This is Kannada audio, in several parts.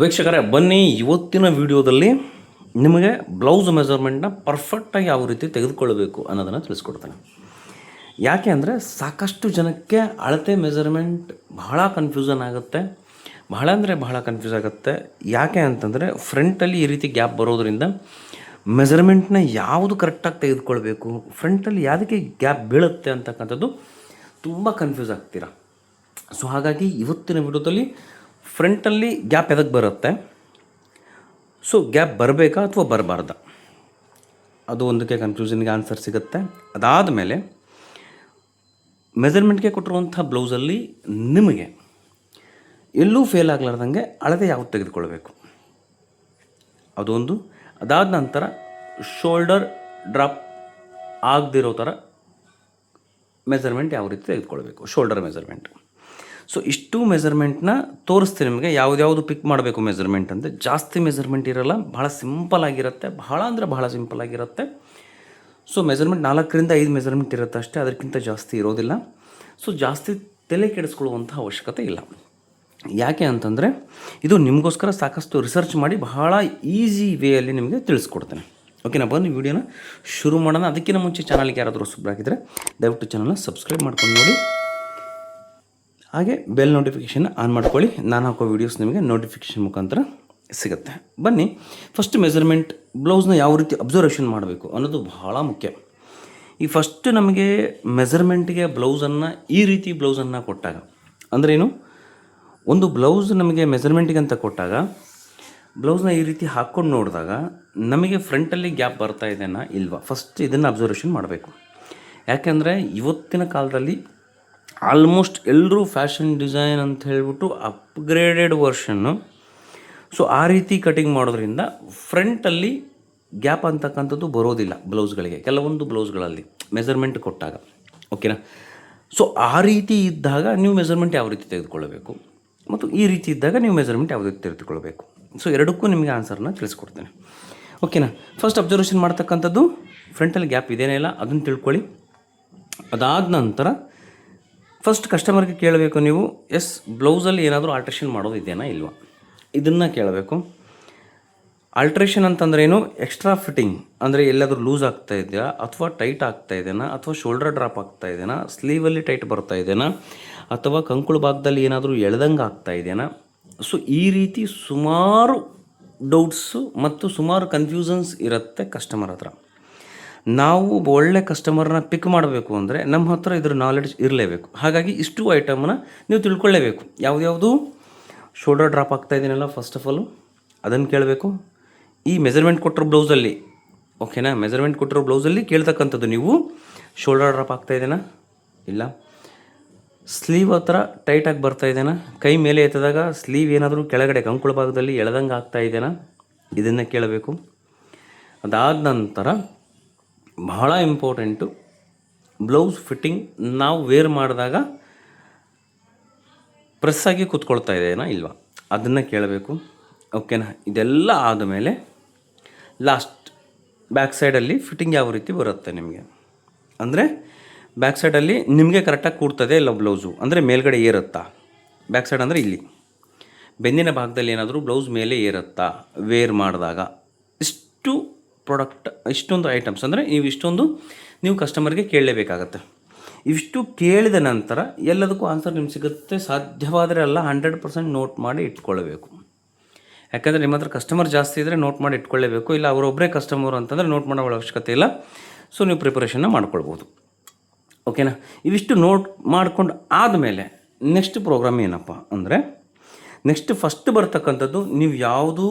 ವೀಕ್ಷಕರೇ, ಬನ್ನಿ ಇವತ್ತಿನ ವಿಡಿಯೋದಲ್ಲಿ ನಿಮಗೆ ಬ್ಲೌಸ್ ಮೆಜರ್ಮೆಂಟ್ನ ಪರ್ಫೆಕ್ಟಾಗಿ ಯಾವ ರೀತಿ ತೆಗೆದುಕೊಳ್ಬೇಕು ಅನ್ನೋದನ್ನು ತಿಳಿಸ್ಕೊಡ್ತೇನೆ. ಯಾಕೆ ಅಂದರೆ ಸಾಕಷ್ಟು ಜನಕ್ಕೆ ಅಳತೆ ಮೆಜರ್ಮೆಂಟ್ ಬಹಳ ಕನ್ಫ್ಯೂಷನ್ ಆಗುತ್ತೆ. ಬಹಳ ಅಂದರೆ ಬಹಳ ಕನ್ಫ್ಯೂಸ್ ಆಗುತ್ತೆ. ಯಾಕೆ ಅಂತಂದರೆ ಫ್ರಂಟಲ್ಲಿ ಈ ರೀತಿ ಗ್ಯಾಪ್ ಬರೋದರಿಂದ ಮೆಜರ್ಮೆಂಟ್ನ ಯಾವುದು ಕರೆಕ್ಟಾಗಿ ತೆಗೆದುಕೊಳ್ಬೇಕು ಫ್ರಂಟಲ್ಲಿ ಯಾವುದಕ್ಕೆ ಗ್ಯಾಪ್ ಬೀಳುತ್ತೆ ಅಂತಕ್ಕಂಥದ್ದು ತುಂಬ ಕನ್ಫ್ಯೂಸ್ ಆಗ್ತೀರಾ. ಸೊ ಹಾಗಾಗಿ ಇವತ್ತಿನ ವಿಡಿಯೋದಲ್ಲಿ ಫ್ರಂಟಲ್ಲಿ ಗ್ಯಾಪ್ ಎದಕ್ಕೆ ಬರುತ್ತೆ? ಸೊ, ಗ್ಯಾಪ್ ಬರಬೇಕಾ ಅಥವಾ ಬರಬಾರ್ದ? ಅದು ಒಂದಕ್ಕೆ ಕನ್ಫ್ಯೂಷನ್ಗೆ ಆನ್ಸರ್ ಸಿಗುತ್ತೆ. ಅದಾದ ಮೇಲೆ ಮೆಜರ್ಮೆಂಟ್ಗೆ ಕೊಟ್ಟಿರುವಂಥ ಬ್ಲೌಸಲ್ಲಿ ನಿಮಗೆ ಎಲ್ಲೂ ಫೇಲ್ ಆಗಲಾರ್ದಂಗೆ ಅಳತೆ ಯಾವ್ದು ತೆಗೆದುಕೊಳ್ಬೇಕು? ಅದೊಂದು. ಅದಾದ ನಂತರ ಶೋಲ್ಡರ್ ಡ್ರಾಪ್ ಆಗದಿರೋ ಥರ ಮೆಜರ್ಮೆಂಟ್ ಯಾವ ರೀತಿ ತೆಗೆದುಕೊಳ್ಬೇಕು? ಶೋಲ್ಡರ್ ಮೆಜರ್ಮೆಂಟ್ ಸೊ ಇಷ್ಟು ಮೆಜರ್ಮೆಂಟ್ನ ತೋರಿಸ್ತೀನಿ ನಿಮಗೆ. ಯಾವುದ್ಯಾವುದು ಪಿಕ್ ಮಾಡಬೇಕು ಮೆಜರ್ಮೆಂಟ್ ಅಂದರೆ ಜಾಸ್ತಿ ಮೆಜರ್ಮೆಂಟ್ ಇರಲ್ಲ ಭಾಳ ಸಿಂಪಲ್ ಆಗಿರುತ್ತೆ, ಬಹಳ ಅಂದರೆ ಬಹಳ ಸಿಂಪಲ್ ಆಗಿರುತ್ತೆ. ಸೊ ಮೆಜರ್ಮೆಂಟ್ ನಾಲ್ಕರಿಂದ ಐದು ಮೆಜರ್ಮೆಂಟ್ ಇರುತ್ತೆ ಅಷ್ಟೇ, ಅದಕ್ಕಿಂತ ಜಾಸ್ತಿ ಇರೋದಿಲ್ಲ. ಸೊ ಜಾಸ್ತಿ ತಲೆ ಕೆಡಿಸ್ಕೊಳ್ಳುವಂಥ ಅವಶ್ಯಕತೆ ಇಲ್ಲ. ಯಾಕೆ ಅಂತಂದರೆ, ಇದು ನಿಮಗೋಸ್ಕರ ಸಾಕಷ್ಟು ರಿಸರ್ಚ್ ಮಾಡಿ ಬಹಳ ಈಸಿ ವೇಯಲ್ಲಿ ನಿಮಗೆ ತಿಳಿಸ್ಕೊಡ್ತೇನೆ. ಓಕೆನಾ ಬಂದು ವಿಡಿಯೋನ ಶುರು ಮಾಡೋಣ. ಅದಕ್ಕಿಂತ ಮುಂಚೆ ಚಾನಲ್ಗೆ ಯಾರಾದರೂ ಸುಬ್ಬರಾಗಿದ್ದರೆ ದಯವಿಟ್ಟು ಚಾನಲ್ನ ಸಬ್ಸ್ಕ್ರೈಬ್ ಮಾಡ್ಕೊಂಡು ನೋಡಿ. ಹಾಗೆ ಬೆಲ್ ನೋಟಿಫಿಕೇಷನ್ ಆನ್ ಮಾಡ್ಕೊಳ್ಳಿ. ನಾನು ಹಾಕೋ ವೀಡಿಯೋಸ್ ನಿಮಗೆ ನೋಟಿಫಿಕೇಷನ್ ಮುಖಾಂತರ ಸಿಗುತ್ತೆ. ಬನ್ನಿ ಫಸ್ಟ್ ಮೆಜರ್ಮೆಂಟ್ ಬ್ಲೌಸ್ನ ಯಾವ ರೀತಿ ಅಬ್ಸರ್ವೇಷನ್ ಮಾಡಬೇಕು ಅನ್ನೋದು ಬಹಳ ಮುಖ್ಯ. ಈ ಫಸ್ಟ್ ನಮಗೆ ಮೆಜರ್ಮೆಂಟ್ಗೆ ಬ್ಲೌಸನ್ನು ಈ ರೀತಿ ಬ್ಲೌಸನ್ನು ಕೊಟ್ಟಾಗ ಅಂದ್ರೇನು ಒಂದು ಬ್ಲೌಸ್ ನಮಗೆ ಮೆಜರ್ಮೆಂಟಿಗೆ ಅಂತ ಕೊಟ್ಟಾಗ ಬ್ಲೌಸ್ನ ಈ ರೀತಿ ಹಾಕ್ಕೊಂಡು ನೋಡಿದಾಗ ನಮಗೆ ಫ್ರಂಟಲ್ಲಿ ಗ್ಯಾಪ್ ಬರ್ತಾ ಇದೆನಾ ಇಲ್ವಾ? ಫಸ್ಟ್ ಇದನ್ನು ಅಬ್ಸರ್ವೇಷನ್ ಮಾಡಬೇಕು. ಯಾಕೆಂದರೆ ಇವತ್ತಿನ ಕಾಲದಲ್ಲಿ ಆಲ್ಮೋಸ್ಟ್ ಎಲ್ಲರೂ ಫ್ಯಾಷನ್ ಡಿಸೈನ್ ಅಂತ ಹೇಳ್ಬಿಟ್ಟು ಅಪ್ಗ್ರೇಡೆಡ್ ವರ್ಷನ್ನು. ಸೊ, ಆ ರೀತಿ ಕಟಿಂಗ್ ಮಾಡೋದ್ರಿಂದ ಫ್ರಂಟಲ್ಲಿ ಗ್ಯಾಪ್ ಅಂತಕ್ಕಂಥದ್ದು ಬರೋದಿಲ್ಲ ಬ್ಲೌಸ್ಗಳಿಗೆ, ಕೆಲವೊಂದು ಬ್ಲೌಸ್ಗಳಲ್ಲಿ ಮೆಜರ್ಮೆಂಟ್ ಕೊಟ್ಟಾಗ. ಓಕೆನಾ? ಸೊ, ಆ ರೀತಿ ಇದ್ದಾಗ ನೀವು ಮೆಜರ್ಮೆಂಟ್ ಯಾವ ರೀತಿ ತೆಗೆದುಕೊಳ್ಳಬೇಕು? ಮತ್ತು ಈ ರೀತಿ ಇದ್ದಾಗ ನೀವು ಮೆಜರ್ಮೆಂಟ್ ಯಾವ ರೀತಿ ತೆಗೆದುಕೊಳ್ಬೇಕು ಸೊ, ಎರಡಕ್ಕೂ ನಿಮಗೆ ಆನ್ಸರ್ನ ತಿಳಿಸ್ಕೊಡ್ತೇನೆ. ಓಕೆನಾ? ಫಸ್ಟ್ ಅಬ್ಸರ್ವೇಷನ್ ಮಾಡ್ತಕ್ಕಂಥದ್ದು, ಫ್ರಂಟಲ್ಲಿ ಗ್ಯಾಪ್ ಇದೇನೇ ಇಲ್ಲ, ಅದನ್ನು ತಿಳ್ಕೊಳ್ಳಿ. ಅದಾದ ನಂತರ ಫಸ್ಟ್ ಕಸ್ಟಮರ್ಗೆ ಕೇಳಬೇಕು ನೀವು, ಎಸ್, ಬ್ಲೌಸಲ್ಲಿ ಏನಾದರೂ ಆಲ್ಟ್ರೇಷನ್ ಮಾಡೋದು ಇದೆಯಾ ಇಲ್ವಾ? ಇದನ್ನು ಕೇಳಬೇಕು. ಆಲ್ಟ್ರೇಷನ್ ಅಂತಂದ್ರೇನು ಎಕ್ಸ್ಟ್ರಾ ಫಿಟ್ಟಿಂಗ್ ಅಂದರೆ ಎಲ್ಲಾದರೂ ಲೂಸ್ ಆಗ್ತಾ ಇದೆಯಾ? ಅಥವಾ ಟೈಟ್ ಆಗ್ತಾ ಇದೆಯಾ ಅಥವಾ ಶೋಲ್ಡರ್ ಡ್ರಾಪ್ ಆಗ್ತಾ ಇದೆಯಾ ಸ್ಲೀವಲ್ಲಿ ಟೈಟ್ ಬರ್ತಾ ಇದೆಯಾ ಅಥವಾ ಕಂಕುಳು ಭಾಗದಲ್ಲಿ ಏನಾದರೂ ಎಳ್ದಂಗೆ ಆಗ್ತಾ ಇದೆಯಾ? ಸೊ ಈ ರೀತಿ ಸುಮಾರು ಡೌಟ್ಸು ಮತ್ತು ಸುಮಾರು ಕನ್ಫ್ಯೂಸನ್ಸ್ ಇರುತ್ತೆ ಕಸ್ಟಮರ್ ಹತ್ರ. ನಾವು ಒಳ್ಳೆ ಕಸ್ಟಮರ್ನ ಪಿಕ್ ಮಾಡಬೇಕು ಅಂದರೆ ನಮ್ಮ ಹತ್ರ ಇದ್ರ ನಾಲೆಡ್ಜ್ ಇರಲೇಬೇಕು. ಹಾಗಾಗಿ ಇಷ್ಟು ಐಟಮ್ನ ನೀವು ತಿಳ್ಕೊಳ್ಳೇಬೇಕು. ಯಾವುದ್ಯಾವುದು ಶೋಲ್ಡರ್ ಡ್ರಾಪ್ ಆಗ್ತಾ ಇದ್ದೀನಲ್ಲ ಫಸ್ಟ್ ಆಫ್ ಆಲು ಅದನ್ನು ಕೇಳಬೇಕು. ಈ ಮೆಜರ್ಮೆಂಟ್ ಕೊಟ್ಟರು ಬ್ಲೌಸಲ್ಲಿ ಓಕೆನಾ ಮೆಜರ್ಮೆಂಟ್ ಕೊಟ್ಟಿರೋ ಬ್ಲೌಸಲ್ಲಿ ಕೇಳ್ತಕ್ಕಂಥದ್ದು ನೀವು. ಶೋಲ್ಡರ್ ಡ್ರಾಪ್ ಆಗ್ತಾ ಇದ್ದೀನಾ ಇಲ್ಲ. ಸ್ಲೀವ್ ಹತ್ರ ಟೈಟಾಗಿ ಬರ್ತಾ ಇದ್ದೇನಾ ಕೈ ಮೇಲೆ ಎತ್ತಿದಾಗ ಸ್ಲೀವ್ ಏನಾದರೂ ಕೆಳಗಡೆ ಕಂಕುಳ ಭಾಗದಲ್ಲಿ ಎಳೆದಂಗೆ ಆಗ್ತಾ ಇದ್ದೇನಾ ಇದನ್ನು ಕೇಳಬೇಕು. ಅದಾದ ನಂತರ ಬಹಳ ಇಂಪಾರ್ಟೆಂಟು ಬ್ಲೌಸ್ ಫಿಟ್ಟಿಂಗ್ ನಾವು ವೇರ್ ಮಾಡಿದಾಗ ಪ್ರೆಸ್ ಆಗಿ ಕೂತ್ಕೊಳ್ತಾ ಇದೆಯಾ ಇಲ್ವಾ? ಅದನ್ನು ಕೇಳಬೇಕು. ಓಕೆನಾ ಇದೆಲ್ಲ ಆದಮೇಲೆ ಲಾಸ್ಟ್ ಬ್ಯಾಕ್ ಸೈಡಲ್ಲಿ ಫಿಟ್ಟಿಂಗ್ ಯಾವ ರೀತಿ ಬರುತ್ತೆ ನಿಮಗೆ? ಅಂದರೆ ಬ್ಯಾಕ್ ಸೈಡಲ್ಲಿ ನಿಮಗೆ ಕರೆಕ್ಟಾಗಿ ಕೂಡ್ತದೆ ಇಲ್ಲ ಬ್ಲೌಸು? ಅಂದರೆ ಮೇಲ್ಗಡೆ ಏರುತ್ತಾ? ಬ್ಯಾಕ್ ಸೈಡ್ ಅಂದರೆ ಇಲ್ಲಿ. ಬೆನ್ನಿನ ಭಾಗದಲ್ಲಿ ಏನಾದರೂ ಬ್ಲೌಸ್ ಮೇಲೆ ಏರುತ್ತಾ? ವೇರ್ ಮಾಡಿದಾಗ ಇಷ್ಟು ಪ್ರಾಡಕ್ಟ್, ಇಷ್ಟೊಂದು ಐಟಮ್ಸ್ ಅಂದರೆ ನೀವು ಇಷ್ಟೊಂದು ನೀವು ಕಸ್ಟಮರ್ಗೆ ಕೇಳಲೇಬೇಕಾಗತ್ತೆ. ಇಷ್ಟು ಕೇಳಿದ ನಂತರ ಎಲ್ಲದಕ್ಕೂ ಆನ್ಸರ್ ನಿಮ್ಗೆ ಸಿಗುತ್ತೆ. ಸಾಧ್ಯವಾದರೆ ಅಲ್ಲ ಹಂಡ್ರೆಡ್ ಪರ್ಸೆಂಟ್ ನೋಟ್ ಮಾಡಿ ಇಟ್ಕೊಳ್ಬೇಕು. ಯಾಕಂದರೆ ನಿಮ್ಮ ಹತ್ರ ಕಸ್ಟಮರ್ ಜಾಸ್ತಿ ಇದ್ದರೆ ನೋಟ್ ಮಾಡಿ ಇಟ್ಕೊಳ್ಳೇಬೇಕು ಇಲ್ಲ ಅವರೊಬ್ಬರೇ ಕಸ್ಟಮರ್ ಅಂತಂದರೆ ನೋಟ್ ಮಾಡೋ ಅವಶ್ಯಕತೆ ಇಲ್ಲ. ಸೊ ನೀವು ಪ್ರಿಪರೇಷನ್ನ ಮಾಡ್ಕೊಳ್ಬೋದು. ಓಕೆನಾ ಇವಿಷ್ಟು ನೋಟ್ ಮಾಡ್ಕೊಂಡು ಆದಮೇಲೆ ನೆಕ್ಸ್ಟ್ ಪ್ರೋಗ್ರಾಮ್ ಏನಪ್ಪ ಅಂದರೆ ನೆಕ್ಸ್ಟ್ ಫಸ್ಟ್ ಬರ್ತಕ್ಕಂಥದ್ದು ನೀವು ಯಾವುದು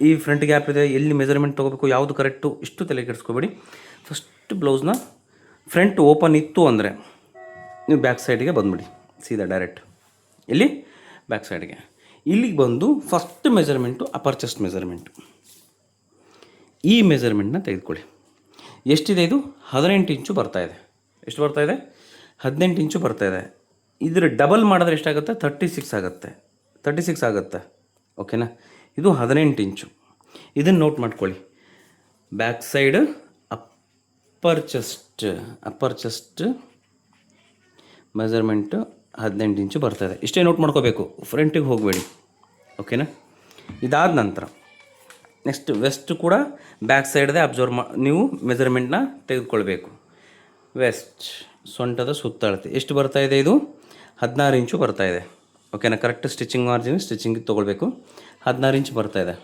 ಈ ಫ್ರಂಟ್ ಗ್ಯಾಪ್ ಇದೆ, ಎಲ್ಲಿ ಮೆಜರ್ಮೆಂಟ್ ತೊಗೋಬೇಕು, ಯಾವುದು ಕರೆಕ್ಟು ಇಷ್ಟು ತಲೆ ಕೆಡಿಸ್ಕೋಬೇಡಿ. ಫಸ್ಟ್ ಬ್ಲೌಸ್ನ ಫ್ರಂಟ್ ಓಪನ್ ಇತ್ತು ಅಂದರೆ ನೀವು ಬ್ಯಾಕ್ ಸೈಡಿಗೆ ಬಂದುಬಿಡಿ, ಸೀದಾ ಡೈರೆಕ್ಟ್ ಎಲ್ಲಿ? ಬ್ಯಾಕ್ ಸೈಡ್ಗೆ ಇಲ್ಲಿಗೆ ಬಂದು first measurement upper chest measurement ಈ ಮೆಜರ್ಮೆಂಟ್ನ ತೆಗೆದುಕೊಳ್ಳಿ. ಎಷ್ಟಿದೆ ಇದು? ಹದಿನೆಂಟು ಇಂಚು ಬರ್ತಾಯಿದೆ ಎಷ್ಟು ಬರ್ತಾಯಿದೆ ಹದಿನೆಂಟು ಇಂಚು ಬರ್ತಾಯಿದೆ ಇದೆ. ಇದ್ರ ಡಬಲ್ ಮಾಡಿದ್ರೆ ಎಷ್ಟಾಗುತ್ತೆ? ತರ್ಟಿ ಸಿಕ್ಸ್ ಆಗುತ್ತೆ. ತರ್ಟಿ ಸಿಕ್ಸ್ ಆಗುತ್ತೆ ಓಕೆನಾ ಇದು ಹದಿನೆಂಟು ಇಂಚು. ಇದನ್ನು ನೋಟ್ ಮಾಡ್ಕೊಳ್ಳಿ. Back side upper chest upper chest measurement ಹದಿನೆಂಟು ಇಂಚು ಬರ್ತದೆ ಇಷ್ಟೇ ನೋಟ್ ಮಾಡ್ಕೋಬೇಕು. ಫ್ರಂಟಿಗೆ ಹೋಗಬೇಡಿ. ಓಕೆನಾ ಇದಾದ ನಂತರ ನೆಕ್ಸ್ಟ್ ವೆಸ್ಟ್ ಕೂಡ ಬ್ಯಾಕ್ ಸೈಡ್ದೇ ಅಬ್ಸರ್ವ್ ಮಾ, ನೀವು ಮೆಜರ್ಮೆಂಟ್ನ ತೆಗೆದುಕೊಳ್ಬೇಕು. ವೆಸ್ಟ್ ಸೊಂಟದ ಸುತ್ತಳತೆ. ಎಷ್ಟು ಬರ್ತಾ ಇದೆ ಹದಿನಾರು ಇಂಚು ಬರ್ತಾ ಇದೆ. ಓಕೆನಾ ಕರೆಕ್ಟ್ ಸ್ಟಿಚಿಂಗ್ ಮಾರ್ಜಿನ್ ಸ್ಟಿಚಿಂಗ್ ತೊಗೊಳ್ಬೇಕು. ಹದಿನಾರು ಇಂಚು ಬರ್ತಾ ಇದೆ.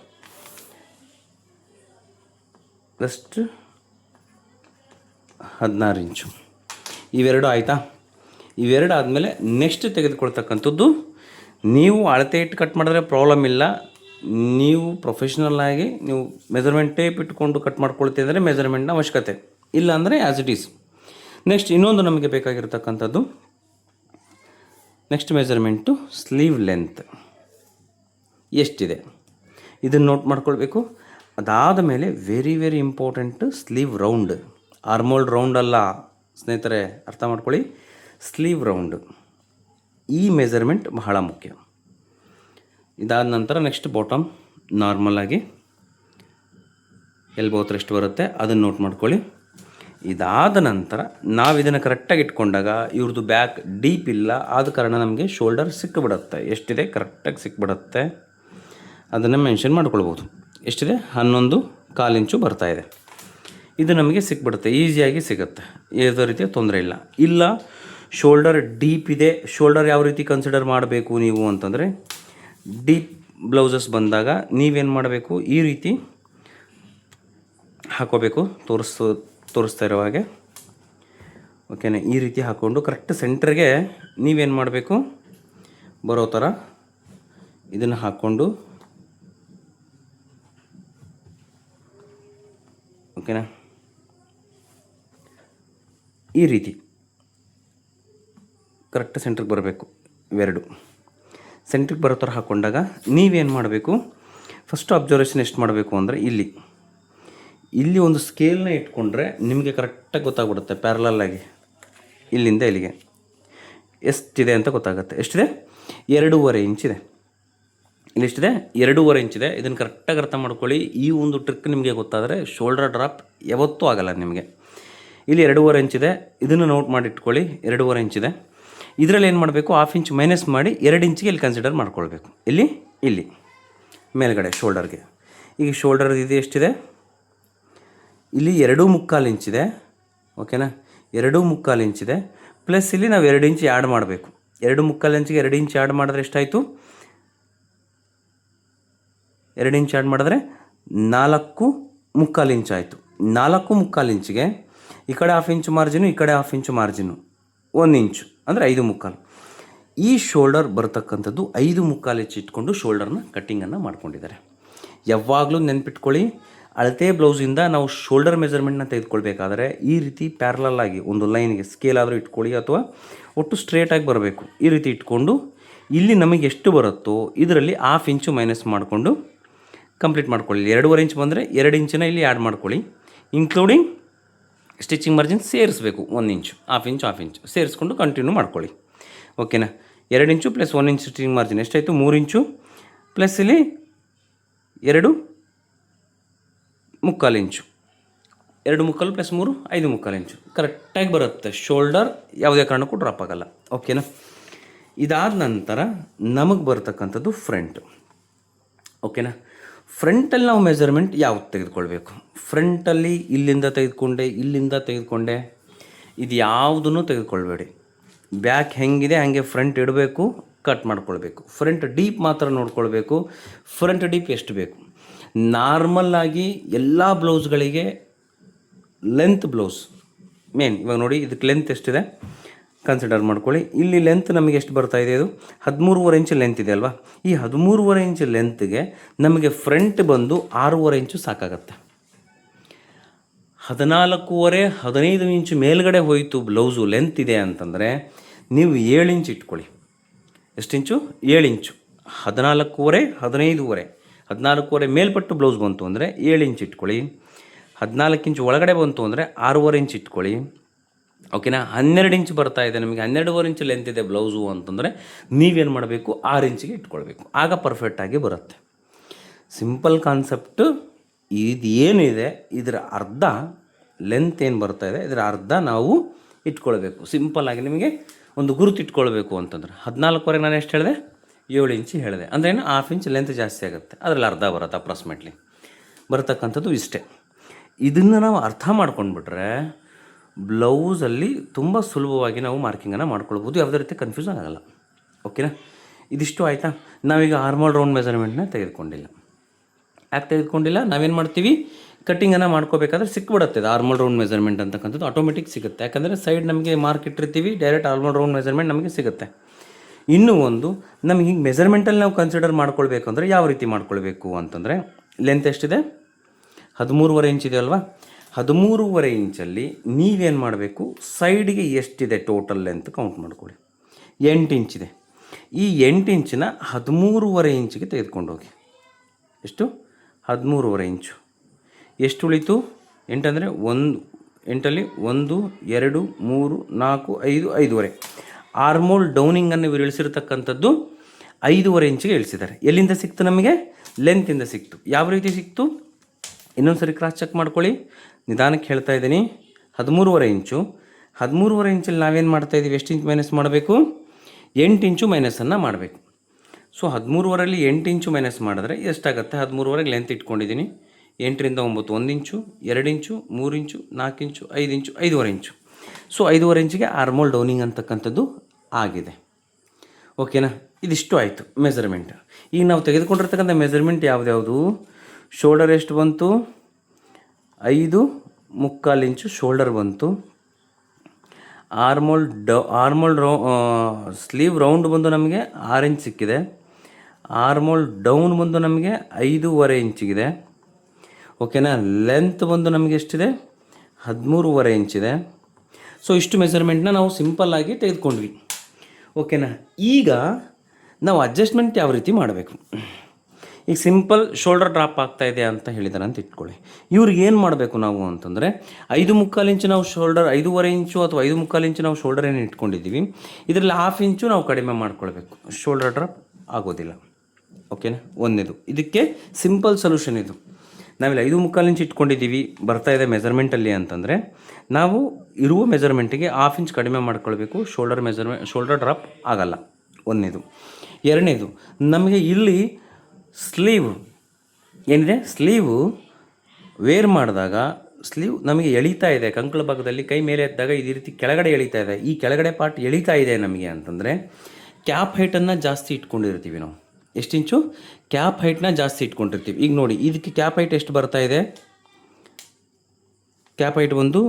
ವೆಸ್ಟ್ ಹದಿನಾರು ಇಂಚು. ಇವೆರಡು ಆಯಿತಾ? ಇವೆರಡು ಆದಮೇಲೆ ನೆಕ್ಸ್ಟ್ ತೆಗೆದುಕೊಳ್ತಕ್ಕಂಥದ್ದು, ನೀವು ಅಳತೆ ಇಟ್ಟು ಕಟ್ ಮಾಡಿದ್ರೆ ಪ್ರಾಬ್ಲಮ್ ಇಲ್ಲ. ನೀವು ಪ್ರೊಫೆಷ್ನಲ್ ಆಗಿ ನೀವು ಮೆಜರ್ಮೆಂಟ್ ಟೇಪ್ ಇಟ್ಕೊಂಡು ಕಟ್ ಮಾಡ್ಕೊಳ್ತಿದ್ರೆ ಮೆಜರ್ಮೆಂಟ್ನ ಅವಶ್ಯಕತೆ. ಇಲ್ಲ ಅಂದರೆ ಆ್ಯಸ್ ಇಟ್ ಈಸ್ ನೆಕ್ಸ್ಟ್ ಇನ್ನೊಂದು ನಮಗೆ ಬೇಕಾಗಿರ್ತಕ್ಕಂಥದ್ದು ನೆಕ್ಸ್ಟ್ ಮೆಜರ್ಮೆಂಟು ಸ್ಲೀವ್ ಲೆಂತ್ ಎಷ್ಟಿದೆ? ಇದನ್ನು ನೋಟ್ ಮಾಡ್ಕೊಳ್ಬೇಕು. ಅದಾದ ಮೇಲೆ very very important sleeve round armhole round ಅಲ್ಲ, ಸ್ನೇಹಿತರೆ, ಅರ್ಥ ಮಾಡ್ಕೊಳ್ಳಿ. ಸ್ಲೀವ್ ರೌಂಡ್ ಈ ಮೆಜರ್ಮೆಂಟ್ ಬಹಳ ಮುಖ್ಯ. ಇದಾದ ನಂತರ ನೆಕ್ಸ್ಟ್ ಬಾಟಮ್ ನಾರ್ಮಲ್ಲಾಗಿ ಎಲ್ಬೋ ಎಷ್ಟು ಬರುತ್ತೆ, ಅದನ್ನು ನೋಟ್ ಮಾಡ್ಕೊಳ್ಳಿ. ಇದಾದ ನಂತರ ನಾವು ಇದನ್ನು ಕರೆಕ್ಟಾಗಿ ಇಟ್ಕೊಂಡಾಗ ಇವ್ರದ್ದು ಬ್ಯಾಕ್ ಡೀಪ್ ಇಲ್ಲ, ಆದ ಕಾರಣ ನಮಗೆ ಶೋಲ್ಡರ್ ಸಿಕ್ಕಿಬಿಡುತ್ತೆ ಎಷ್ಟಿದೆ? ಕರೆಕ್ಟಾಗಿ ಸಿಕ್ಬಿಡುತ್ತೆ ಅದನ್ನು ಮೆನ್ಷನ್ ಮಾಡ್ಕೊಳ್ಬೋದು ಎಷ್ಟಿದೆ? ಹನ್ನೊಂದು ಕಾಲಿಂಚು ಬರ್ತಾ ಇದೆ. ಇದು ನಮಗೆ ಸಿಕ್ಬಿಡುತ್ತೆ. ಈಸಿಯಾಗಿ ಸಿಗುತ್ತೆ. ಯಾವುದೋ ರೀತಿಯ ತೊಂದರೆ ಇಲ್ಲ. ಇಲ್ಲ ಶೋಲ್ಡರ್ ಡೀಪ್ ಇದೆ. ಶೋಲ್ಡರ್ ಯಾವ ರೀತಿ ಕನ್ಸಿಡರ್ ಮಾಡಬೇಕು ನೀವು ಅಂತಂದರೆ ಡೀಪ್ ಬ್ಲೌಸಸ್ ಬಂದಾಗ ನೀವೇನು ಮಾಡಬೇಕು? ಈ ರೀತಿ ಹಾಕೋಬೇಕು. ತೋರಿಸ್ ತೋರಿಸ್ತಾ ಇರೋ ಹಾಗೆ. ಓಕೆನಾ ಈ ರೀತಿ ಹಾಕ್ಕೊಂಡು ಕರೆಕ್ಟ್ ಸೆಂಟ್ರಿಗೆ ನೀವೇನು ಮಾಡಬೇಕು? ಬರೋ ಥರ ಇದನ್ನು ಹಾಕ್ಕೊಂಡು ಓಕೆನಾ? ಈ ರೀತಿ. ಕರೆಕ್ಟ್ ಸೆಂಟ್ರಿಗೆ ಬರಬೇಕು ಇವೆರಡು. ಸೆಂಟ್ರಿಗೆ ಬರೋ ಥರ ಹಾಕ್ಕೊಂಡಾಗ ನೀವೇನು ಮಾಡಬೇಕು? ಫಸ್ಟ್ ಅಬ್ಸರ್ವೇಷನ್ ಎಷ್ಟು ಮಾಡಬೇಕು ಅಂದರೆ ಇಲ್ಲಿ. ಇಲ್ಲಿ ಒಂದು ಸ್ಕೇಲ್ನ ಇಟ್ಕೊಂಡ್ರೆ ನಿಮಗೆ ಕರೆಕ್ಟಾಗಿ ಗೊತ್ತಾಗ್ಬಿಡುತ್ತೆ ಪ್ಯಾರಲಲ್ಲಾಗಿ ಇಲ್ಲಿಂದ ಇಲ್ಲಿಗೆ. ಎಷ್ಟಿದೆ ಅಂತ ಗೊತ್ತಾಗುತ್ತೆ. ಎಷ್ಟಿದೆ? ಎರಡೂವರೆ ಇಂಚಿದೆ ಇಲ್ಲಿ ಎರಡೂವರೆ ಇಂಚಿದೆ ಇದನ್ನು ಕರೆಕ್ಟಾಗಿ ಅರ್ಥ ಮಾಡ್ಕೊಳ್ಳಿ. ಈ ಒಂದು ಟ್ರಿಕ್ ನಿಮಗೆ ಗೊತ್ತಾದರೆ ಶೋಲ್ಡರ್ ಡ್ರಾಪ್ ಯಾವತ್ತೂ ಆಗಲ್ಲ ನಿಮಗೆ. ಇಲ್ಲಿ ಎರಡೂವರೆ ಇಂಚಿದೆ ಇದನ್ನು ನೋಟ್ ಮಾಡಿ ಇಟ್ಕೊಳ್ಳಿ ಎರಡೂವರೆ ಇಂಚಿದೆ ಇದರಲ್ಲಿ ಏನು ಮಾಡಬೇಕು? ಹಾಫ್ ಇಂಚ್ ಮೈನಸ್ ಮಾಡಿ ಎರಡು ಇಂಚಿಗೆ ಇಲ್ಲಿ ಕನ್ಸಿಡರ್ ಮಾಡ್ಕೊಳ್ಬೇಕು. ಇಲ್ಲಿ ಇಲ್ಲಿ. ಮೇಲ್ಗಡೆ ಶೋಲ್ಡರ್ಗೆ ಈಗ ಶೋಲ್ಡರ್ ಇದು ಎಷ್ಟಿದೆ? ಇಲ್ಲಿ ಎರಡೂ ಮುಕ್ಕಾಲು ಇಂಚಿದೆ ಓಕೆನಾ ಎರಡೂ ಮುಕ್ಕಾಲು ಇಂಚಿದೆ ಪ್ಲಸ್ ಇಲ್ಲಿ ನಾವು ಎರಡು ಇಂಚ್ ಆ್ಯಡ್ ಮಾಡಬೇಕು. ಎರಡು ಮುಕ್ಕಾಲು ಇಂಚಿಗೆ ಎರಡು ಇಂಚ್ ಆ್ಯಡ್ ಮಾಡಿದ್ರೆ ಎಷ್ಟಾಯಿತು? ಎರಡು ಇಂಚ್ ಆ್ಯಡ್ ಮಾಡಿದ್ರೆ ನಾಲ್ಕು ಮುಕ್ಕಾಲು ಇಂಚ್ ಆಯಿತು. ನಾಲ್ಕು ಮುಕ್ಕಾಲು ಇಂಚಿಗೆ ಈ ಕಡೆ ಹಾಫ್ ಇಂಚು ಮಾರ್ಜಿನು ಈ ಕಡೆ ಹಾಫ್ ಇಂಚು ಮಾರ್ಜಿನು ಒಂದು ಇಂಚು ಅಂದರೆ ಐದು ಮುಕ್ಕಾಲು. ಈ ಶೋಲ್ಡರ್ ಬರತಕ್ಕಂಥದ್ದು ಐದು ಮುಕ್ಕಾಲು ಇಂಚ್ ಇಟ್ಕೊಂಡು ಶೋಲ್ಡರ್ನ ಕಟ್ಟಿಂಗನ್ನು ಮಾಡ್ಕೊಂಡಿದ್ದಾರೆ. ಯಾವಾಗಲೂ ನೆನ್ಪಿಟ್ಕೊಳ್ಳಿ, ಅಳತೆ ಬ್ಲೌಸಿಂದ ನಾವು ಶೋಲ್ಡರ್ ಮೆಜರ್ಮೆಂಟ್ನ ತೆಗೆದುಕೊಳ್ಬೇಕಾದ್ರೆ ಈ ರೀತಿ ಪ್ಯಾರಲಲ್ ಆಗಿ ಒಂದು ಲೈನ್ಗೆ ಸ್ಕೇಲ್ ಆದರೂ ಇಟ್ಕೊಳ್ಳಿ ಅಥವಾ ಒಟ್ಟು ಸ್ಟ್ರೇಟಾಗಿ ಬರಬೇಕು. ಈ ರೀತಿ ಇಟ್ಕೊಂಡು, ಇಲ್ಲಿ ನಮಗೆ ಎಷ್ಟು ಬರುತ್ತೋ, ಇದರಲ್ಲಿ ಹಾಫ್ ಇಂಚು ಮೈನಸ್ ಮಾಡಿಕೊಂಡು ಕಂಪ್ಲೀಟ್ ಮಾಡ್ಕೊಳ್ಳಿ. ಎರಡೂವರೆ ಇಂಚ್ ಬಂದರೆ ಎರಡು ಇಂಚನ್ನ ಇಲ್ಲಿ ಆ್ಯಡ್ ಮಾಡ್ಕೊಳ್ಳಿ. ಇನ್ಕ್ಲೂಡಿಂಗ್ ಸ್ಟಿಚಿಂಗ್ ಮಾರ್ಜಿನ್ ಸೇರಿಸಬೇಕು. ಒಂದು inch half inch half inch ಸೇರಿಸ್ಕೊಂಡು ಕಂಟಿನ್ಯೂ ಮಾಡ್ಕೊಳ್ಳಿ. ಓಕೆನಾ ಎರಡು inch plus one inch stitching margin ಎಷ್ಟಾಯಿತು? ಮೂರು ಇಂಚು ಪ್ಲಸ್ ಇಲ್ಲಿ ಎರಡು ಮುಕ್ಕಾಲು ಇಂಚು ಎರಡು ಮುಕ್ಕಾಲು ಪ್ಲಸ್ ಮೂರು, ಐದು ಮುಕ್ಕಾಲು ಇಂಚು ಕರೆಕ್ಟಾಗಿ ಬರುತ್ತೆ. ಶೋಲ್ಡರ್ ಯಾವುದೇ ಕಾರಣಕ್ಕೂ ಡ್ರಾಪ್ ಆಗೋಲ್ಲ. ಓಕೆನಾ ಇದಾದ ನಂತರ ನಮಗೆ ಬರ್ತಕ್ಕಂಥದ್ದು ಫ್ರಂಟ್ ಓಕೆನಾ ಫ್ರಂಟಲ್ಲಿ ನಾವು ಮೆಜರ್ಮೆಂಟ್ ಯಾವ್ದು ತೆಗೆದುಕೊಳ್ಬೇಕು? ಫ್ರಂಟಲ್ಲಿ, ಇಲ್ಲಿಂದ ತೆಗೆದುಕೊಂಡೆ ಇಲ್ಲಿಂದ ತೆಗೆದುಕೊಂಡೆ, ಇದು ಯಾವುದನ್ನು ತೆಗೆದುಕೊಳ್ಬೇಡಿ. ಬ್ಯಾಕ್ ಹೆಂಗಿದೆ, ಹಾಗೆ ಫ್ರಂಟ್ ಇಡಬೇಕು, ಕಟ್ ಮಾಡ್ಕೊಳ್ಬೇಕು. ಫ್ರಂಟ್ ಡೀಪ್ ಮಾತ್ರ ನೋಡ್ಕೊಳ್ಬೇಕು, ಫ್ರಂಟ್ ಡೀಪ್ ಎಷ್ಟು ಬೇಕು. ನಾರ್ಮಲ್ಲಾಗಿ ಎಲ್ಲ ಬ್ಲೌಸ್ಗಳಿಗೆ ಲೆಂತ್ ಬ್ಲೌಸ್. ಮೇನ್, ಇವಾಗ ನೋಡಿ, ಇದಕ್ಕೆ ಲೆಂತ್ ಎಷ್ಟಿದೆ? ಕನ್ಸಿಡರ್ ಮಾಡ್ಕೊಳ್ಳಿ. ಇಲ್ಲಿ ಲೆಂತ್ ನಮಗೆ ಎಷ್ಟು ಬರ್ತಾ ಇದೆ ಇದು? ಹದಿಮೂರುವರೆ ಇಂಚ್ ಲೆಂತ್ ಇದೆ ಅಲ್ವಾ? ಈ ಹದಿಮೂರುವರೆ ಇಂಚು ಲೆಂತ್ಗೆ ನಮಗೆ ಫ್ರಂಟ್ ಬಂದು ಆರೂವರೆ ಇಂಚು ಸಾಕಾಗತ್ತೆ. ಹದಿನಾಲ್ಕೂವರೆ, ಹದಿನೈದು ಇಂಚು ಮೇಲ್ಗಡೆ ಹೋಯಿತು ಬ್ಲೌಸು ಲೆಂತ್ ಇದೆ ಅಂತಂದರೆ ನೀವು ಏಳು ಇಂಚ್ ಇಟ್ಕೊಳ್ಳಿ. ಎಷ್ಟು ಇಂಚು ಏಳು ಇಂಚು ಹದಿನಾಲ್ಕೂವರೆ, ಹದಿನೈದುವರೆ. ಹದಿನಾಲ್ಕೂವರೆ ಮೇಲ್ಪಟ್ಟು ಬ್ಲೌಸ್ ಬಂತು ಅಂದರೆ ಏಳು ಇಂಚ್ ಇಟ್ಕೊಳ್ಳಿ. ಹದಿನಾಲ್ಕು ಇಂಚು ಒಳಗಡೆ ಬಂತು ಅಂದರೆ ಆರೂವರೆ ಇಂಚ್ ಇಟ್ಕೊಳ್ಳಿ. ಓಕೆನಾ? ಹನ್ನೆರಡು ಇಂಚು ಬರ್ತಾ ಇದೆ ನಿಮಗೆ. ಹನ್ನೆರಡುವರೆ ಇಂಚ್ ಲೆಂತ್ ಇದೆ ಬ್ಲೌಸು ಅಂತಂದರೆ ನೀವೇನು ಮಾಡಬೇಕು? ಆರು ಇಂಚಿಗೆ ಇಟ್ಕೊಳ್ಬೇಕು. ಆಗ ಪರ್ಫೆಕ್ಟಾಗಿ ಬರುತ್ತೆ. ಸಿಂಪಲ್ ಕಾನ್ಸೆಪ್ಟು ಇದು ಏನಿದೆ ಇದರ ಅರ್ಧ ಲೆಂತ್ ಏನು ಬರ್ತಾ ಇದೆ? ಇದರ ಅರ್ಧ ನಾವು ಇಟ್ಕೊಳ್ಬೇಕು. ಸಿಂಪಲ್ಲಾಗಿ ನಿಮಗೆ ಒಂದು ಗುರುತು ಇಟ್ಕೊಳ್ಬೇಕು ಅಂತಂದ್ರೆ. ಹದಿನಾಲ್ಕುವರೆಗೆ ನಾನು ಎಷ್ಟು ಹೇಳಿದೆ? ಏಳು ಇಂಚು ಹೇಳಿದೆ. ಅಂದರೆ ಏನು? ಹಾಫ್ ಇಂಚ್ ಲೆಂತ್ ಜಾಸ್ತಿ ಆಗುತ್ತೆ. ಅದರಲ್ಲಿ ಅರ್ಧ ಬರುತ್ತೆ ಅಪ್ರಾಕ್ಸಿಮೇಟ್ಲಿ ಬರತಕ್ಕಂಥದ್ದು ಇಷ್ಟೇ. ಇದನ್ನು ನಾವು ಅರ್ಥ ಮಾಡ್ಕೊಂಡ್ಬಿಟ್ರೆ ಬ್ಲೌಸಲ್ಲಿ ತುಂಬ ಸುಲಭವಾಗಿ ನಾವು ಮಾರ್ಕಿಂಗನ್ನು ಮಾಡ್ಕೊಳ್ಬೋದು. ಯಾವುದೇ ರೀತಿ ಕನ್ಫ್ಯೂಷನ್ ಆಗೋಲ್ಲ. ಓಕೆನಾ ಇದಿಷ್ಟು ಆಯಿತಾ? ನಾವೀಗ ಆರ್ಮಲ್ ರೌಂಡ್ ಮೆಜರ್ಮೆಂಟ್ನ ತೆಗೆದುಕೊಂಡಿಲ್ಲ. ಯಾಕೆ ತೆಗೆದುಕೊಂಡಿಲ್ಲ? ನಾವೇನು ಮಾಡ್ತೀವಿ? ಕಟ್ಟಿಂಗನ್ನು ಮಾಡ್ಕೋಬೇಕಾದ್ರೆ ಸಿಕ್ಬಿಡುತ್ತೆ. ಆರ್ಮಲ್ ರೌಂಡ್ ಮೆಜರ್ಮೆಂಟ್ ಅಂತಕ್ಕಂಥದ್ದು ಆಟೋಮೆಟಿಕ್ ಸಿಗುತ್ತೆ. ಯಾಕಂದರೆ ಸೈಡ್ ನಮಗೆ ಮಾರ್ಕ್ ಇಟ್ಟಿರ್ತೀವಿ ಡೈರೆಕ್ಟ್ ಆರ್ಮಲ್ ರೌಂಡ್ ಮೆಜರ್ಮೆಂಟ್ ನಮಗೆ ಸಿಗುತ್ತೆ. ಇನ್ನೂ ಒಂದು, ನಮಗೆ ಹಿಂಗೆ ಮೆಜರ್ಮೆಂಟಲ್ಲಿ ನಾವು ಕನ್ಸಿಡರ್ ಮಾಡ್ಕೊಳ್ಬೇಕು ಅಂದರೆ ಯಾವ ರೀತಿ ಮಾಡ್ಕೊಳ್ಬೇಕು ಅಂತಂದರೆ ಲೆಂತ್ ಎಷ್ಟಿದೆ? ಹದಿಮೂರುವರೆ ಇಂಚ್ ಇದೆ ಅಲ್ವಾ ಹದಿಮೂರುವರೆ ಇಂಚಲ್ಲಿ ನೀವೇನು ಮಾಡಬೇಕು? ಸೈಡ್ಗೆ ಎಷ್ಟಿದೆ ಟೋಟಲ್ ಲೆಂತ್ ಕೌಂಟ್ ಮಾಡ್ಕೊಳ್ಳಿ. ಎಂಟು ಇಂಚಿದೆ ಈ ಎಂಟು ಇಂಚಿನ ಹದಿಮೂರುವರೆ ಇಂಚಿಗೆ ತೆಗೆದುಕೊಂಡು ಹೋಗಿ ಎಷ್ಟು? ಹದಿಮೂರುವರೆ ಇಂಚು. ಎಷ್ಟು ಉಳಿತು? ಎಂಟಂದರೆ ಒಂದು, ಎಂಟಲ್ಲಿ ಒಂದು, ಎರಡು, ಮೂರು, ನಾಲ್ಕು, ಐದು, ಐದೂವರೆ. ಆರ್ಮೋಲ್ ಡೌನಿಂಗನ್ನು ಇವರು ಇಳಿಸಿರ್ತಕ್ಕಂಥದ್ದು ಐದೂವರೆ ಇಂಚಿಗೆ ಇಳಿಸಿದ್ದಾರೆ. ಎಲ್ಲಿಂದ ಸಿಕ್ತು ನಮಗೆ? ಲೆಂತಿಂದ ಸಿಕ್ತು. ಯಾವ ರೀತಿ ಸಿಕ್ತು? ಇನ್ನೊಂದು ಸರಿ ಕ್ರಾಸ್ ಚೆಕ್ ಮಾಡ್ಕೊಳ್ಳಿ. ನಿಧಾನಕ್ಕೆ ಹೇಳ್ತಾ ಇದ್ದೀನಿ. ಹದಿಮೂರುವರೆ ಇಂಚು. ಹದಿಮೂರುವರೆ ಇಂಚಲ್ಲಿ ನಾವೇನು ಮಾಡ್ತಾ ಇದ್ದೀವಿ ಎಷ್ಟು ಇಂಚ್ ಮೈನಸ್ ಮಾಡಬೇಕು? ಎಂಟು ಇಂಚು ಮೈನಸನ್ನು ಮಾಡಬೇಕು. ಸೊ ಹದಿಮೂರುವರೆಯಲ್ಲಿ ಎಂಟು ಇಂಚು ಮೈನಸ್ ಮಾಡಿದ್ರೆ ಎಷ್ಟಾಗುತ್ತೆ? ಹದಿಮೂರುವರೆಗೆ ಲೆಂತ್ ಇಟ್ಕೊಂಡಿದ್ದೀನಿ. ಎಂಟರಿಂದ ಒಂಬತ್ತು ಒಂದು ಇಂಚು, ಎರಡು ಇಂಚು, ಮೂರು ಇಂಚು, ನಾಲ್ಕು ಇಂಚು, ಐದು ಇಂಚು, ಐದೂವರೆ ಇಂಚು. ಸೊ ಐದೂವರೆ ಇಂಚಿಗೆ ಆರ್ಮೋಲ್ ಡೌನಿಂಗ್ ಅಂತಕ್ಕಂಥದ್ದು ಆಗಿದೆ. ಓಕೆನಾ ಇದಿಷ್ಟು ಆಯಿತು ಮೆಜರ್ಮೆಂಟ್ ಈಗ ನಾವು ತೆಗೆದುಕೊಂಡಿರ್ತಕ್ಕಂಥ ಮೆಜರ್ಮೆಂಟ್ ಯಾವುದ್ಯಾವುದು? ಶೋಲ್ಡರ್ ಎಷ್ಟು ಬಂತು? ಐದು ಮುಕ್ಕಾಲು ಇಂಚು ಶೋಲ್ಡರ್ ಬಂತು. ಆರ್ಮೋಲ್ ಡ, ಆರ್ಮೋಲ್ ರೌ ಸ್ಲೀವ್ ರೌಂಡ್ ಬಂದು ನಮಗೆ ಆರು ಇಂಚ್ ಸಿಕ್ಕಿದೆ. ಆರ್ಮೋಲ್ ಡೌನ್ ಬಂದು ನಮಗೆ ಐದೂವರೆ ಇಂಚಿಗಿದೆ ಓಕೆನಾ? ಲೆಂತ್ ಬಂದು ನಮಗೆ ಎಷ್ಟಿದೆ? ಹದಿಮೂರುವರೆ ಇಂಚಿದೆ ಸೊ, ಇಷ್ಟು ಮೆಸರ್ಮೆಂಟ್ನ ನಾವು ಸಿಂಪಲ್ಲಾಗಿ ತೆಗೆದುಕೊಂಡ್ವಿ. ಓಕೆನಾ? ಈಗ ನಾವು ಅಡ್ಜಸ್ಟ್ಮೆಂಟ್ ಯಾವ ರೀತಿ ಮಾಡಬೇಕು? ಈಗ ಸಿಂಪಲ್ ಶೋಲ್ಡರ್ ಡ್ರಾಪ್ ಆಗ್ತಾ ಇದೆ ಅಂತ ಹೇಳಿದಾರೆ ಅಂತ ಇಟ್ಕೊಳ್ಳಿ. ಇವ್ರಿಗೆ ಏನು ಮಾಡಬೇಕು ನಾವು ಅಂತಂದರೆ ಐದು ಮುಕ್ಕಾಲು ಇಂಚು ನಾವು ಶೋಲ್ಡರ್ ಐದೂವರೆ ಇಂಚು ಅಥವಾ ಐದು ಮುಕ್ಕಾಲು ಇಂಚು ನಾವು ಶೋಲ್ಡರ್ ಏನು ಇಟ್ಕೊಂಡಿದ್ದೀವಿ, ಇದರಲ್ಲಿ ಹಾಫ್ ಇಂಚು ನಾವು ಕಡಿಮೆ ಮಾಡ್ಕೊಳ್ಬೇಕು. ಶೋಲ್ಡರ್ ಡ್ರಾಪ್ ಆಗೋದಿಲ್ಲ. ಓಕೆನಾ? ಒಂದೇದು. ಇದಕ್ಕೆ ಸಿಂಪಲ್ ಸೊಲ್ಯೂಷನ್ ಇದು. ನಾವಿಲ್ಲಿ ಐದು ಮುಕ್ಕಾಲು ಇಂಚ್ ಇಟ್ಕೊಂಡಿದ್ದೀವಿ, ಬರ್ತಾ ಇದೆ ಮೆಜರ್ಮೆಂಟಲ್ಲಿ ಅಂತಂದರೆ ನಾವು ಇರುವ ಮೆಜರ್ಮೆಂಟಿಗೆ ಹಾಫ್ ಇಂಚ್ ಕಡಿಮೆ ಮಾಡ್ಕೊಳ್ಬೇಕು, ಶೋಲ್ಡರ್ ಮೆಜರ್ಮೆ ಶೋಲ್ಡರ್ ಡ್ರಾಪ್ ಆಗಲ್ಲ. ಒಂದನೇದು ಎರಡನೇದು, ನಮಗೆ ಇಲ್ಲಿ ಸ್ಲೀವ್. ಏನಿದೆ? ಸ್ಲೀವು ವೇರ್ ಮಾಡಿದಾಗ ಸ್ಲೀವ್ ನಮಗೆ ಎಳೀತಾ ಇದೆ. ಕಂಕಳ ಭಾಗದಲ್ಲಿ ಕೈ ಮೇಲೆ ಎದ್ದಾಗ ಇದೇ ರೀತಿ ಕೆಳಗಡೆ ಎಳೀತಾ ಇದೆ. ಈ ಕೆಳಗಡೆ ಪಾರ್ಟ್ ಎಳೀತಾ ಇದೆ ನಮಗೆ ಅಂತಂದರೆ ಕ್ಯಾಪ್ ಹೈಟನ್ನು ಜಾಸ್ತಿ ಇಟ್ಕೊಂಡಿರ್ತೀವಿ ನಾವು. ಎಷ್ಟು ಇಂಚು? ಕ್ಯಾಪ್ ಹೈಟ್ನ ಜಾಸ್ತಿ ಇಟ್ಕೊಂಡಿರ್ತೀವಿ. ಈಗ ನೋಡಿ, ಇದಕ್ಕೆ ಕ್ಯಾಪ್ ಹೈಟ್ ಎಷ್ಟು ಬರ್ತಾ ಇದೆ? ಕ್ಯಾಪ್ ಹೈಟ್ ಒಂದು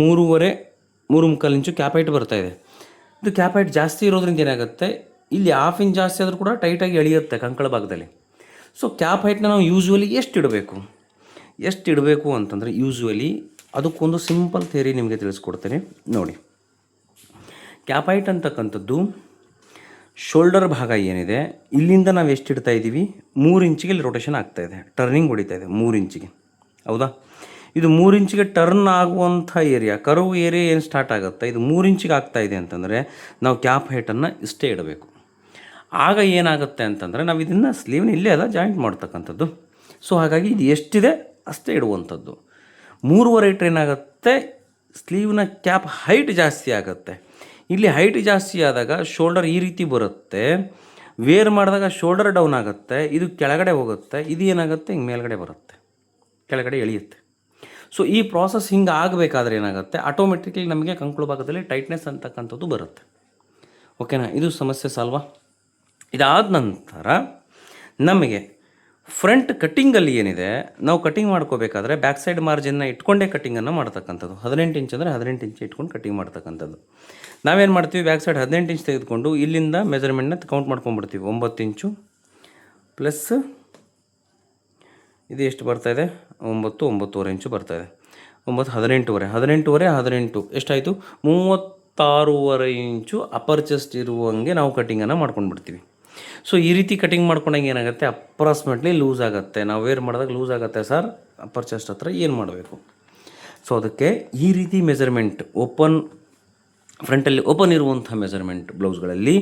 ಮೂರುವರೆ ಮೂರು ಮುಕ್ಕಾಲು ಇಂಚು ಕ್ಯಾಪ್ ಹೈಟ್ ಬರ್ತಾ ಇದೆ. ಇದು ಕ್ಯಾಪ್ ಹೈಟ್ ಜಾಸ್ತಿ ಇರೋದ್ರಿಂದ ಏನಾಗುತ್ತೆ? ಇಲ್ಲಿ ಹಾಫ್ ಇಂಚ್ ಜಾಸ್ತಿ ಆದರೂ ಕೂಡ ಟೈಟಾಗಿ ಎಳೆಯುತ್ತೆ ಕಂಕಳ ಭಾಗದಲ್ಲಿ. ಸೊ ಕ್ಯಾಪ್ ಹೈಟ್ನ ನಾವು ಯೂಶ್ವಲಿ ಎಷ್ಟು ಇಡಬೇಕು? ಎಷ್ಟು ಇಡಬೇಕು ಅಂತಂದರೆ ಯೂಶ್ವಲಿ ಅದಕ್ಕೊಂದು ಸಿಂಪಲ್ ಥಿಯರಿ ನಿಮಗೆ ತಿಳಿಸ್ಕೊಡ್ತೇನೆ. ನೋಡಿ. ಕ್ಯಾಪ್ ಹೈಟ್ ಅಂತಕ್ಕಂಥದ್ದು ಶೋಲ್ಡರ್ ಭಾಗ ಏನಿದೆ, ಇಲ್ಲಿಂದ ನಾವು ಎಷ್ಟು ಇಡ್ತಾ ಇದ್ದೀವಿ ಮೂರು ಇಂಚಿಗೆ ಇಲ್ಲಿ ರೊಟೇಷನ್ ಇದೆ. ಟರ್ನಿಂಗ್ ಹೊಡಿತಾ ಇದೆ ಮೂರು ಇಂಚಿಗೆ ಹೌದಾ? ಇದು ಮೂರು ಇಂಚಿಗೆ ಟರ್ನ್ ಆಗುವಂಥ ಏರಿಯಾ ಕರ್ವ್ ಏರಿಯಾ ಏನು ಸ್ಟಾರ್ಟ್ ಆಗುತ್ತೆ? ಇದು ಮೂರು ಇಂಚಿಗೆ ಆಗ್ತಾ ಇದೆ ಅಂತಂದರೆ ನಾವು ಕ್ಯಾಪ್ ಹೈಟನ್ನು ಇಷ್ಟೇ ಇಡಬೇಕು. ಆಗ ಏನಾಗುತ್ತೆ ಅಂತಂದರೆ ನಾವು ಇದನ್ನು ಸ್ಲೀವ್ನ ಇಲ್ಲೇ ಅದ ಜಾಯಿಂಟ್ ಮಾಡ್ತಕ್ಕಂಥದ್ದು. ಸೊ ಹಾಗಾಗಿ ಇದು ಎಷ್ಟಿದೆ? ಅಷ್ಟೇ ಇಡುವಂಥದ್ದು. ಮೂರುವರೆ ಇಟ್ರೆ ಏನಾಗುತ್ತೆ? ಸ್ಲೀವ್ನ ಕ್ಯಾಪ್ ಹೈಟ್ ಜಾಸ್ತಿ ಆಗುತ್ತೆ. ಇಲ್ಲಿ ಹೈಟ್ ಜಾಸ್ತಿ ಆದಾಗ ಶೋಲ್ಡರ್ ಈ ರೀತಿ ಬರುತ್ತೆ. ವೇರ್ ಮಾಡಿದಾಗ ಶೋಲ್ಡರ್ ಡೌನ್ ಆಗುತ್ತೆ. ಇದು ಕೆಳಗಡೆ ಹೋಗುತ್ತೆ. ಇದು ಏನಾಗುತ್ತೆ? ಹಿಂಗೆ ಮೇಲ್ಗಡೆ ಬರುತ್ತೆ. ಕೆಳಗಡೆ ಎಳೆಯುತ್ತೆ. ಸೊ ಈ ಪ್ರಾಸೆಸ್ ಹಿಂಗೆ ಆಗಬೇಕಾದ್ರೆ ಏನಾಗುತ್ತೆ? ಆಟೋಮೆಟಿಕ್ಲಿ ನಮಗೆ ಕಂಕುಳು ಭಾಗದಲ್ಲಿ ಟೈಟ್ನೆಸ್ ಅಂತಕ್ಕಂಥದ್ದು ಬರುತ್ತೆ. ಓಕೆನಾ ಇದು ಸಮಸ್ಯೆ ಸಾಲ್ವಾ ಇದಾದ ನಂತರ ನಮಗೆ ಫ್ರಂಟ್ ಕಟ್ಟಿಂಗಲ್ಲಿ ಏನಿದೆ, ನಾವು ಕಟ್ಟಿಂಗ್ ಮಾಡ್ಕೋಬೇಕಾದ್ರೆ ಬ್ಯಾಕ್ ಸೈಡ್ ಮಾರ್ಜಿನ್ನ ಇಟ್ಕೊಂಡೇ ಕಟ್ಟಿಂಗನ್ನು ಮಾಡ್ತಕ್ಕಂಥದ್ದು. ಹದಿನೆಂಟು ಇಂಚ್ ಅಂದರೆ ಹದಿನೆಂಟು ಇಂಚ್ ಇಟ್ಕೊಂಡು ಕಟ್ಟಿಂಗ್ ಮಾಡ್ತಕ್ಕಂಥದ್ದು. ನಾವೇನು ಮಾಡ್ತೀವಿ ಬ್ಯಾಕ್ ಸೈಡ್ ಹದಿನೆಂಟು ಇಂಚ್ ತೆಗೆದುಕೊಂಡು ಇಲ್ಲಿಂದ ಮೆಜರ್ಮೆಂಟ್ನ ಕೌಂಟ್ ಮಾಡ್ಕೊಂಡ್ಬಿಡ್ತೀವಿ. ಒಂಬತ್ತು ಇಂಚು ಪ್ಲಸ್ ಇದು ಎಷ್ಟು ಬರ್ತಾ ಇದೆ? ಒಂಬತ್ತು, ಒಂಬತ್ತುವರೆ ಇಂಚು ಬರ್ತಾ ಇದೆ. ಒಂಬತ್ತು, ಹದಿನೆಂಟುವರೆ. ಹದಿನೆಂಟುವರೆ, ಹದಿನೆಂಟು. ಎಷ್ಟಾಯಿತು? ಮೂವತ್ತಾರೂವರೆ ಇಂಚು ಅಪರ್ ಚೆಸ್ಟ್ ಇರುವಂಗೆ ನಾವು ಕಟ್ಟಿಂಗನ್ನು ಮಾಡ್ಕೊಂಡ್ಬಿಡ್ತೀವಿ. ಸೊ ಈ ರೀತಿ ಕಟಿಂಗ್ ಮಾಡ್ಕೊಂಡಂಗೆ ಏನಾಗುತ್ತೆ? ಅಪ್ರಾಕ್ಸಿಮೇಟ್ಲಿ ಲೂಸ್ ಆಗುತ್ತೆ. ನಾವು ವೇರ್ ಮಾಡಿದಾಗ ಲೂಸ್ ಆಗುತ್ತೆ ಸರ್ ಅಪ್ಪರ್ ಚೆಸ್ಟ್ ಹತ್ರ ಏನು ಮಾಡಬೇಕು? ಸೊ ಅದಕ್ಕೆ ಈ ರೀತಿ ಮೆಜರ್ಮೆಂಟ್ ಓಪನ್ ಫ್ರಂಟಲ್ಲಿ ಓಪನ್ ಇರುವಂಥ ಮೆಜರ್ಮೆಂಟ್ ಬ್ಲೌಸ್ಗಳಲ್ಲಿ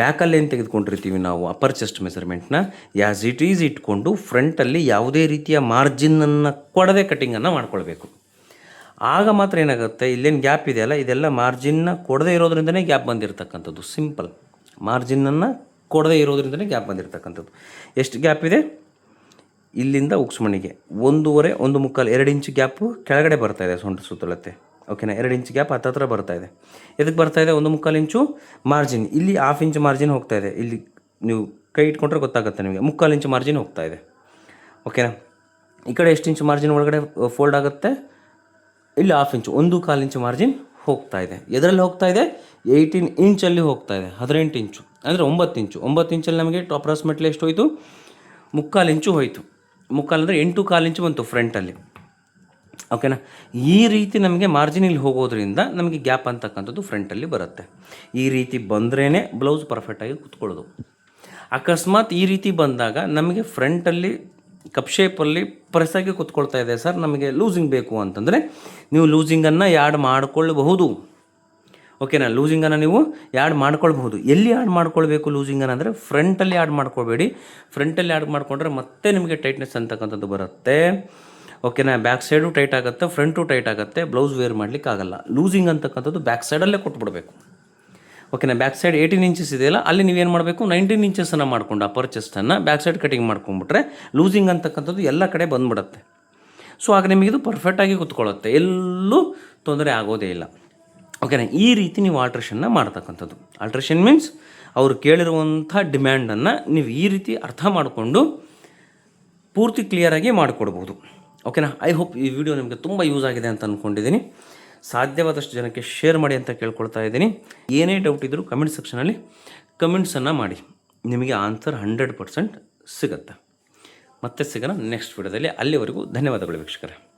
ಬ್ಯಾಕಲ್ಲಿ ಏನು ತೆಗೆದುಕೊಂಡಿರ್ತೀವಿ ನಾವು? ಅಪ್ಪರ್ ಚೆಸ್ಟ್ ಮೆಜರ್ಮೆಂಟ್ನ ಯಾಸ್ ಇಟ್ ಈಸ್ ಇಟ್ಕೊಂಡು ಫ್ರಂಟಲ್ಲಿ ಯಾವುದೇ ರೀತಿಯ ಮಾರ್ಜಿನನ್ನು ಕೊಡದೆ ಕಟಿಂಗನ್ನು ಮಾಡ್ಕೊಳ್ಬೇಕು. ಆಗ ಮಾತ್ರ ಏನಾಗುತ್ತೆ? ಇಲ್ಲೇನು ಗ್ಯಾಪ್ ಇದೆಯಲ್ಲ? ಇದೆಲ್ಲ ಮಾರ್ಜಿನ್ನ ಕೊಡದೇ ಇರೋದ್ರಿಂದನೇ ಗ್ಯಾಪ್ ಬಂದಿರತಕ್ಕಂಥದ್ದು. ಸಿಂಪಲ್ ಮಾರ್ಜಿನನ್ನು ಕೊಡದೇ ಇರೋದ್ರಿಂದಲೇ ಗ್ಯಾಪ್ ಬಂದಿರತಕ್ಕಂಥದ್ದು. ಎಷ್ಟು ಗ್ಯಾಪ್ ಇದೆ? ಇಲ್ಲಿಂದ ಉಕ್ಸ್ಮಣಿಗೆ ಒಂದೂವರೆ, ಒಂದು ಮುಕ್ಕಾಲು, ಎರಡು ಇಂಚ್ ಗ್ಯಾಪು ಕೆಳಗಡೆ ಬರ್ತಾ ಇದೆ ಸೊಂಟ ಸುತ್ತಳತೆ ಓಕೆನಾ ಎರಡು ಇಂಚ್ ಗ್ಯಾಪ್ ಹತ್ತತ್ರ ಬರ್ತಾ ಇದೆ. ಎದಕ್ಕೆ ಬರ್ತಾ ಇದೆ? ಒಂದು ಮುಕ್ಕಾಲು ಇಂಚು ಮಾರ್ಜಿನ್ ಇಲ್ಲಿ ಹಾಫ್ ಇಂಚ್ ಮಾರ್ಜಿನ್ ಹೋಗ್ತಾ ಇದೆ. ಇಲ್ಲಿ ನೀವು ಕೈ ಇಟ್ಕೊಂಡ್ರೆ ಗೊತ್ತಾಗುತ್ತೆ ನಿಮಗೆ. ಮುಕ್ಕಾಲು ಇಂಚ್ ಮಾರ್ಜಿನ್ ಹೋಗ್ತಾ ಇದೆ. ಓಕೆನಾ ಈ ಕಡೆ ಎಷ್ಟು ಇಂಚ್ ಮಾರ್ಜಿನ್ ಒಳಗಡೆ ಫೋಲ್ಡ್ ಆಗುತ್ತೆ? ಇಲ್ಲಿ ಹಾಫ್ ಇಂಚು, ಒಂದು ಕಾಲು ಇಂಚು ಮಾರ್ಜಿನ್ ಹೋಗ್ತಾ ಇದೆ. ಎದರಲ್ಲಿ ಹೋಗ್ತಾ ಇದೆ? ಏಯ್ಟೀನ್ ಇಂಚಲ್ಲಿ ಹೋಗ್ತಾ ಇದೆ. ಹದಿನೆಂಟು ಇಂಚು. ಅಂದರೆ ಒಂಬತ್ತು ಇಂಚು. ಒಂಬತ್ತು ಇಂಚಲ್ಲಿ ನಮಗೆ ಅಪ್ರಾಕ್ಸಿಮೇಟ್ಲಿ ಎಷ್ಟು ಹೋಯಿತು? ಮುಕ್ಕಾಲು ಇಂಚು ಹೋಯಿತು. ಮುಕ್ಕಾಲು ಅಂದರೆ ಎಂಟು ಕಾಲು ಇಂಚು ಬಂತು ಫ್ರಂಟಲ್ಲಿ ಓಕೆನಾ ಈ ರೀತಿ ನಮಗೆ ಮಾರ್ಜಿನ್ ಇಲ್ಲಿ ಹೋಗೋದ್ರಿಂದ ನಮಗೆ ಗ್ಯಾಪ್ ಅಂತಕ್ಕಂಥದ್ದು ಫ್ರಂಟಲ್ಲಿ ಬರುತ್ತೆ. ಈ ರೀತಿ ಬಂದ್ರೇ ಬ್ಲೌಸ್ ಪರ್ಫೆಕ್ಟಾಗಿ ಕುತ್ಕೊಳ್ಳೋದು. ಅಕಸ್ಮಾತ್ ಈ ರೀತಿ ಬಂದಾಗ ನಮಗೆ ಫ್ರಂಟಲ್ಲಿ ಕಪ್ ಶೇಪಲ್ಲಿ ಪ್ರೆಸ್ಸಾಗಿ ಕೂತ್ಕೊಳ್ತಾ ಇದೆ. ಸರ್, ನಮಗೆ ಲೂಸಿಂಗ್ ಬೇಕು ಅಂತಂದರೆ ನೀವು ಲೂಸಿಂಗನ್ನು ಯಾಡ್ ಮಾಡಿಕೊಳ್ಳಬಹುದು ಓಕೆನಾ ಲೂಸಿಂಗನ್ನು ನೀವು ಯಾಡ್ ಮಾಡ್ಕೊಳ್ಬಹುದು. ಎಲ್ಲಿ ಆ್ಯಡ್ ಮಾಡ್ಕೊಳ್ಬೇಕು ಲೂಸಿಂಗನ್ನು ಅಂದರೆ ಫ್ರಂಟಲ್ಲಿ ಆ್ಯಡ್ ಮಾಡ್ಕೊಳ್ಬೇಡಿ. ಫ್ರಂಟಲ್ಲಿ ಆ್ಯಡ್ ಮಾಡಿಕೊಂಡ್ರೆ ಮತ್ತೆ ನಿಮಗೆ ಟೈಟ್ನೆಸ್ ಅಂತಕ್ಕಂಥದ್ದು ಬರುತ್ತೆ. ಓಕೆನಾ ಬ್ಯಾಕ್ ಸೈಡು ಟೈಟ್ ಆಗುತ್ತೆ ಫ್ರಂಟು ಟೈಟ್ ಆಗುತ್ತೆ ಬ್ಲೌಸ್ ವೇರ್ ಮಾಡಲಿಕ್ಕೆ ಆಗಲ್ಲ ಲೂಸಿಂಗ್ ಅಂತಕ್ಕಂಥದ್ದು ಬ್ಯಾಕ್ ಸೈಡಲ್ಲೇ ಕೊಟ್ಬಿಡ್ಬೇಕು. ಓಕೆನಾ ಬ್ಯಾಕ್ ಸೈಡ್ ಏಯ್ಟೀನ್ ಇಂಚಸ್ ಇದೆಯಲ್ಲ? ಅಲ್ಲಿ ನೀವೇನು ಮಾಡಬೇಕು? ನೈನ್ಟೀನ್ ಇಂಚಸನ್ನು ಮಾಡ್ಕೊಂಡು ಆ ಪರ್ಚೆಸ್ಟನ್ನು ಬ್ಯಾಕ್ ಸೈಡ್ ಕಟಿಂಗ್ ಮಾಡ್ಕೊಂಡ್ಬಿಟ್ರೆ ಲೂಸಿಂಗ್ ಅಂತಕ್ಕಂಥದ್ದು ಎಲ್ಲ ಕಡೆ ಬಂದ್ಬಿಡುತ್ತೆ. ಸೊ ಆಗ ನಿಮಗಿದು ಪರ್ಫೆಕ್ಟಾಗಿ ಕುತ್ಕೊಳ್ಳುತ್ತೆ. ಎಲ್ಲೂ ತೊಂದರೆ ಆಗೋದೇ ಇಲ್ಲ. ಓಕೆನಾ ಈ ರೀತಿ ನೀವು ಆಲ್ಟ್ರೇಷನ್ನ ಮಾಡ್ತಕ್ಕಂಥದ್ದು. ಆಲ್ಟ್ರೇಷನ್ ಮೀನ್ಸ್ ಅವರು ಕೇಳಿರುವಂಥ ಡಿಮ್ಯಾಂಡನ್ನು ನೀವು ಈ ರೀತಿ ಅರ್ಥ ಮಾಡಿಕೊಂಡು ಪೂರ್ತಿ ಕ್ಲಿಯರಾಗಿ ಮಾಡಿಕೊಡ್ಬೋದು. ಓಕೆನಾ ಐ ಹೋಪ್ ಈ ವಿಡಿಯೋ ನಿಮಗೆ ತುಂಬ ಯೂಸ್ ಆಗಿದೆ ಅಂತ ಅಂದ್ಕೊಂಡಿದ್ದೀನಿ ಸಾಧ್ಯವಾದಷ್ಟು ಜನಕ್ಕೆ ಶೇರ್ ಮಾಡಿ ಅಂತ ಕೇಳ್ಕೊಳ್ತಾ ಇದ್ದೀನಿ. ಏನೇ ಡೌಟ್ ಇದ್ದರೂ ಕಮೆಂಟ್ ಸೆಕ್ಷನಲ್ಲಿ ಕಮೆಂಟ್ಸನ್ನು ಮಾಡಿ. ನಿಮಗೆ ಆನ್ಸರ್ ಹಂಡ್ರೆಡ್ ಪರ್ಸೆಂಟ್ ಸಿಗುತ್ತೆ. ಮತ್ತೆ ಸಿಗೋಣ ನೆಕ್ಸ್ಟ್ ವಿಡಿಯೋದಲ್ಲಿ ಅಲ್ಲಿವರೆಗೂ ಧನ್ಯವಾದಗಳು ವೀಕ್ಷಕರೇ.